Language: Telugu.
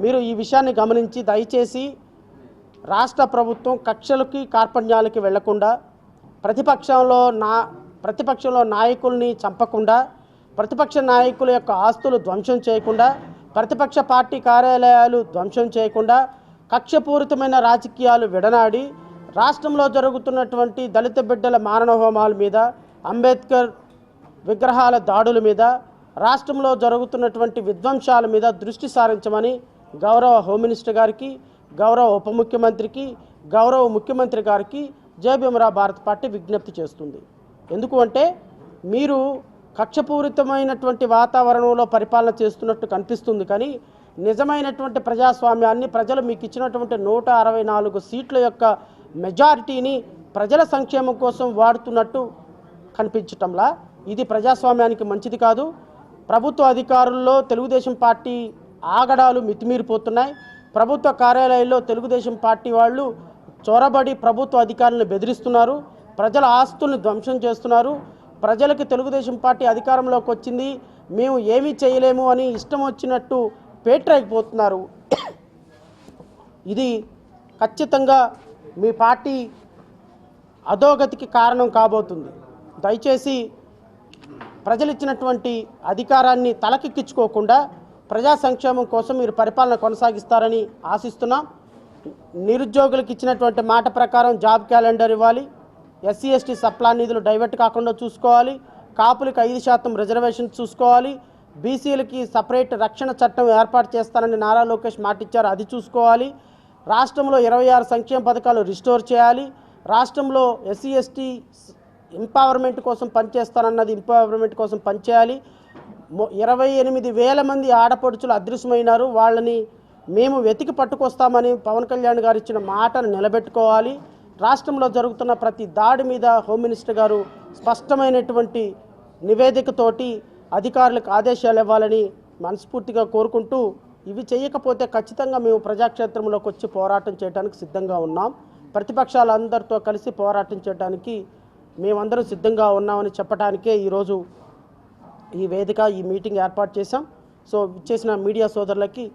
మీరు ఈ విషయాన్ని గమనించి దయచేసి రాష్ట్ర ప్రభుత్వం కక్షలకి కార్పణ్యాలకి వెళ్ళకుండా ప్రతిపక్షంలో నా ప్రతిపక్షంలో నాయకుల్ని చంపకుండా ప్రతిపక్ష నాయకుల యొక్క ఆస్తులు ధ్వంసం చేయకుండా ప్రతిపక్ష పార్టీ కార్యాలయాలు ధ్వంసం చేయకుండా కక్షపూరితమైన రాజకీయాలు విడనాడి రాష్ట్రంలో జరుగుతున్నటువంటి దళిత బిడ్డల మారణ హోమాల మీద అంబేద్కర్ విగ్రహాల దాడుల మీద రాష్ట్రంలో జరుగుతున్నటువంటి విధ్వంసాల మీద దృష్టి సారించమని గౌరవ హోమ్ మినిస్టర్ గారికి గౌరవ ఉప ముఖ్యమంత్రికి గౌరవ ముఖ్యమంత్రి గారికి జయభీమరా భారత్ పార్టీ విజ్ఞప్తి చేస్తుంది. ఎందుకు అంటే మీరు కక్షపూరితమైనటువంటి వాతావరణంలో పరిపాలన చేస్తున్నట్టు కనిపిస్తుంది కానీ నిజమైనటువంటి ప్రజాస్వామ్యాన్ని ప్రజలు మీకు ఇచ్చినటువంటి నూట అరవై నాలుగు సీట్ల యొక్క మెజారిటీని ప్రజల సంక్షేమం కోసం వాడుతున్నట్టు కనిపించటంలా ఇది ప్రజాస్వామ్యానికి మంచిది కాదు. ప్రభుత్వ అధికారుల్లో తెలుగుదేశం పార్టీ ఆగడాలు మితిమీరిపోతున్నాయి. ప్రభుత్వ కార్యాలయాల్లో తెలుగుదేశం పార్టీ వాళ్ళు చొరబడి ప్రభుత్వ అధికారులను బెదిరిస్తున్నారు. ప్రజల ఆస్తుల్ని ధ్వంసం చేస్తున్నారు. ప్రజలకు తెలుగుదేశం పార్టీ అధికారంలోకి వచ్చింది. మేము ఏమీ చేయలేము అని ఇష్టం వచ్చినట్టు పేట్రైపోతున్నారు. ఇది ఖచ్చితంగా మీ పార్టీ అధోగతికి కారణం కాబోతుంది. దయచేసి ప్రజలు ఇచ్చినటువంటి అధికారాన్ని తలకెక్కించుకోకుండా ప్రజా సంక్షేమం కోసం మీరు పరిపాలన కొనసాగిస్తారని ఆశిస్తున్నాం. నిరుద్యోగులకు ఇచ్చినటువంటి మాట ప్రకారం జాబ్ క్యాలెండర్ ఇవ్వాలి. ఎస్సీ ఎస్టీ సప్లా నిధులు డైవర్ట్ కాకుండా చూసుకోవాలి. కాపులకు ఐదు శాతం రిజర్వేషన్ చూసుకోవాలి. బీసీలకి సపరేట్ రక్షణ చట్టం ఏర్పాటు చేస్తానని నారా లోకేష్ మాటిచ్చారు. అది చూసుకోవాలి. రాష్ట్రంలో ఇరవై ఆరు సంక్షేమ పథకాలు రిస్టోర్ చేయాలి. రాష్ట్రంలో ఎస్సీ ఎస్టీ ఎంపవర్మెంట్ కోసం పనిచేస్తానన్నది ఎంపవర్మెంట్ కోసం పనిచేయాలి. ఇరవై ఎనిమిది వేల మంది ఆడపడుచులు అదృశ్యమైనారు. వాళ్ళని మేము వెతికి పట్టుకొస్తామని పవన్ కళ్యాణ్ గారు ఇచ్చిన మాటను నిలబెట్టుకోవాలి. రాష్ట్రంలో జరుగుతున్న ప్రతి దాడి మీద హోమ్ మినిస్టర్ గారు స్పష్టమైనటువంటి నివేదికతోటి అధికారులకు ఆదేశాలు ఇవ్వాలని మనస్ఫూర్తిగా కోరుకుంటూ ఇవి చేయకపోతే ఖచ్చితంగా మేము ప్రజాక్షేత్రంలోకి వచ్చి పోరాటం చేయడానికి సిద్ధంగా ఉన్నాం. ప్రతిపక్షాలందరితో కలిసి పోరాటం చేయడానికి మేమందరం సిద్ధంగా ఉన్నామని చెప్పడానికే ఈరోజు ఈ వేదిక ఈ మీటింగ్ ఏర్పాటు చేశాం. సో చేసిన మీడియా సోదరులకి